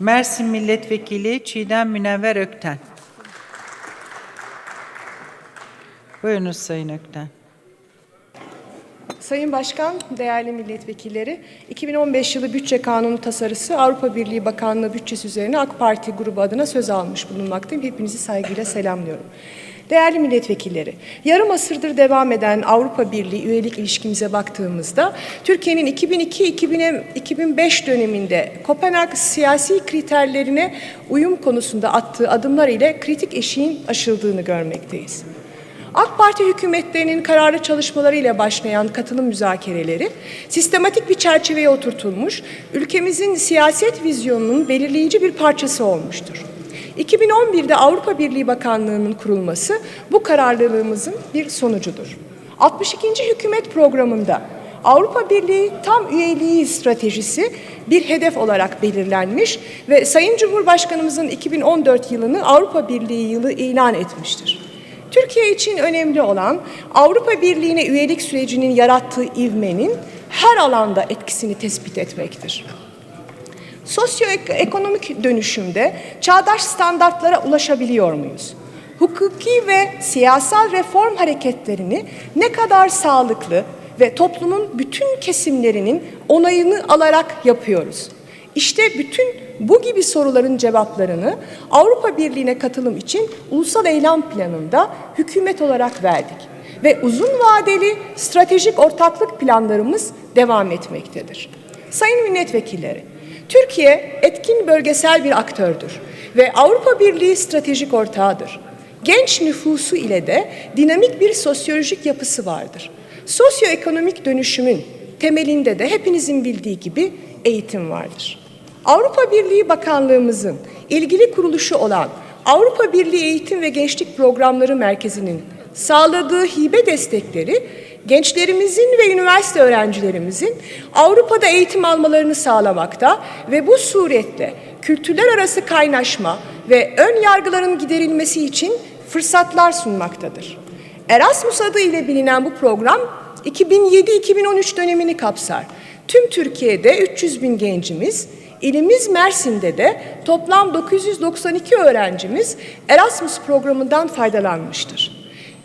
Mersin Milletvekili Çiğdem Münevver Ökten. Buyurunuz Sayın Ökten. Sayın Başkan, değerli milletvekilleri, 2015 yılı bütçe kanunu tasarısı Avrupa Birliği Bakanlığı bütçesi üzerine AK Parti grubu adına söz almış bulunmaktayım. Hepinizi saygıyla selamlıyorum. Değerli milletvekilleri, yarım asırdır devam eden Avrupa Birliği üyelik ilişkimize baktığımızda Türkiye'nin 2002-2005 döneminde Kopenhag siyasi kriterlerine uyum konusunda attığı adımlar ile kritik eşiğin aşıldığını görmekteyiz. AK Parti hükümetlerinin kararlı çalışmalarıyla başlayan katılım müzakereleri sistematik bir çerçeveye oturtulmuş, ülkemizin siyaset vizyonunun belirleyici bir parçası olmuştur. 2011'de Avrupa Birliği Bakanlığı'nın kurulması bu kararlılığımızın bir sonucudur. 62. Hükümet Programı'nda Avrupa Birliği tam üyeliği stratejisi bir hedef olarak belirlenmiş ve Sayın Cumhurbaşkanımızın 2014 yılını Avrupa Birliği yılı ilan etmiştir. Türkiye için önemli olan Avrupa Birliği'ne üyelik sürecinin yarattığı ivmenin her alanda etkisini tespit etmektir. Sosyoekonomik dönüşümde çağdaş standartlara ulaşabiliyor muyuz? Hukuki ve siyasal reform hareketlerini ne kadar sağlıklı ve toplumun bütün kesimlerinin onayını alarak yapıyoruz? İşte bütün bu gibi soruların cevaplarını Avrupa Birliği'ne katılım için ulusal eylem planında hükümet olarak verdik ve uzun vadeli stratejik ortaklık planlarımız devam etmektedir. Sayın milletvekilleri, Türkiye etkin bölgesel bir aktördür ve Avrupa Birliği stratejik ortağıdır. Genç nüfusu ile de dinamik bir sosyolojik yapısı vardır. Sosyoekonomik dönüşümün temelinde de hepinizin bildiği gibi eğitim vardır. Avrupa Birliği Bakanlığımızın ilgili kuruluşu olan Avrupa Birliği Eğitim ve Gençlik Programları Merkezi'nin sağladığı hibe destekleri gençlerimizin ve üniversite öğrencilerimizin Avrupa'da eğitim almalarını sağlamakta ve bu suretle kültürler arası kaynaşma ve ön yargıların giderilmesi için fırsatlar sunmaktadır. Erasmus adı ile bilinen bu program 2007-2013 dönemini kapsar. Tüm Türkiye'de 300 bin gencimiz, ilimiz Mersin'de de toplam 992 öğrencimiz Erasmus programından faydalanmıştır.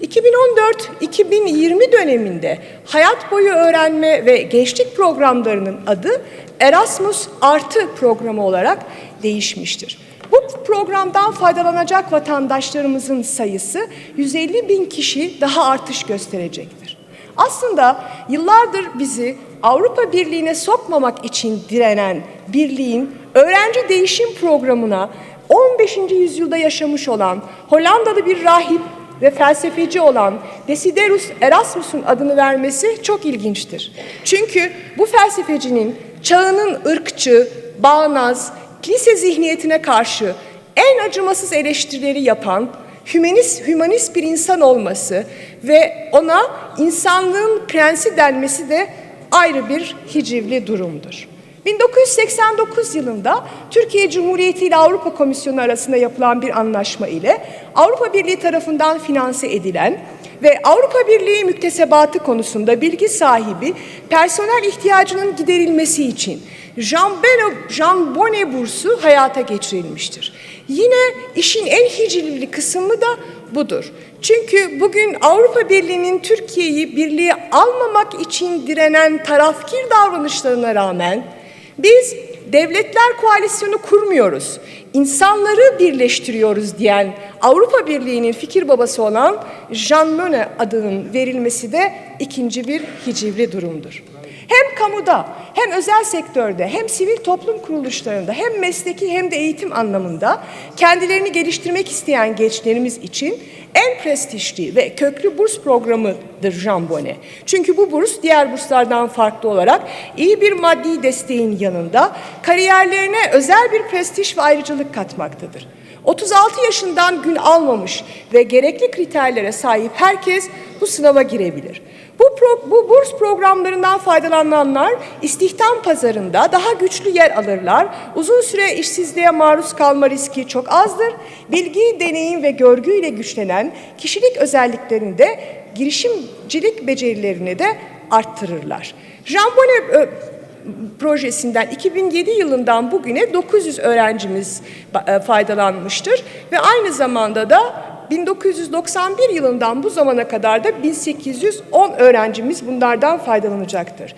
2014-2020 döneminde hayat boyu öğrenme ve gençlik programlarının adı Erasmus Artı programı olarak değişmiştir. Bu programdan faydalanacak vatandaşlarımızın sayısı 150 bin kişi daha artış gösterecektir. Aslında yıllardır bizi Avrupa Birliği'ne sokmamak için direnen birliğin öğrenci değişim programına 15. yüzyılda yaşamış olan Hollandalı bir rahip ve felsefeci olan Desiderius Erasmus'un adını vermesi çok ilginçtir. Çünkü bu felsefecinin çağının ırkçı, bağnaz, kilise zihniyetine karşı en acımasız eleştirileri yapan hümanist, hümanist bir insan olması ve ona insanlığın prensi denmesi de ayrı bir hicivli durumdur. 1989 yılında Türkiye Cumhuriyeti ile Avrupa Komisyonu arasında yapılan bir anlaşma ile Avrupa Birliği tarafından finanse edilen ve Avrupa Birliği müktesebatı konusunda bilgi sahibi personel ihtiyacının giderilmesi için Jean, Beno, Jean Bonnet bursu hayata geçirilmiştir. Yine işin en hicivli kısmı da budur. Çünkü bugün Avrupa Birliği'nin Türkiye'yi birliğe almamak için direnen tarafkir davranışlarına rağmen biz devletler koalisyonu kurmuyoruz, insanları birleştiriyoruz diyen Avrupa Birliği'nin fikir babası olan Jean Monnet adının verilmesi de ikinci bir hicivli durumdur. Hem kamuda, hem özel sektörde, hem sivil toplum kuruluşlarında, hem mesleki hem de eğitim anlamında kendilerini geliştirmek isteyen gençlerimiz için en prestijli ve köklü burs programıdır Jean Bonnet. Çünkü bu burs diğer burslardan farklı olarak iyi bir maddi desteğin yanında kariyerlerine özel bir prestij ve ayrıcalık katmaktadır. 36 yaşından gün almamış ve gerekli kriterlere sahip herkes bu sınava girebilir. Bu, pro, bu burs programlarından faydalananlar istihdam pazarında daha güçlü yer alırlar. Uzun süre işsizliğe maruz kalma riski çok azdır. Bilgi, deneyim ve görgüyle güçlenen kişilik özelliklerinde girişimcilik becerilerini de arttırırlar. Jean Bonnet projesinden 2007 yılından bugüne 900 öğrencimiz e, faydalanmıştır ve aynı zamanda da 1991 yılından bu zamana kadar da 1810 öğrencimiz bunlardan faydalanacaktır.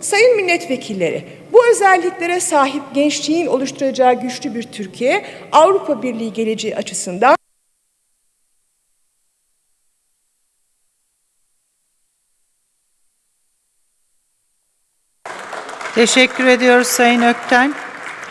Sayın milletvekilleri, bu özelliklere sahip gençliğin oluşturacağı güçlü bir Türkiye, Avrupa Birliği geleceği açısından Teşekkür ediyoruz Sayın Ökten.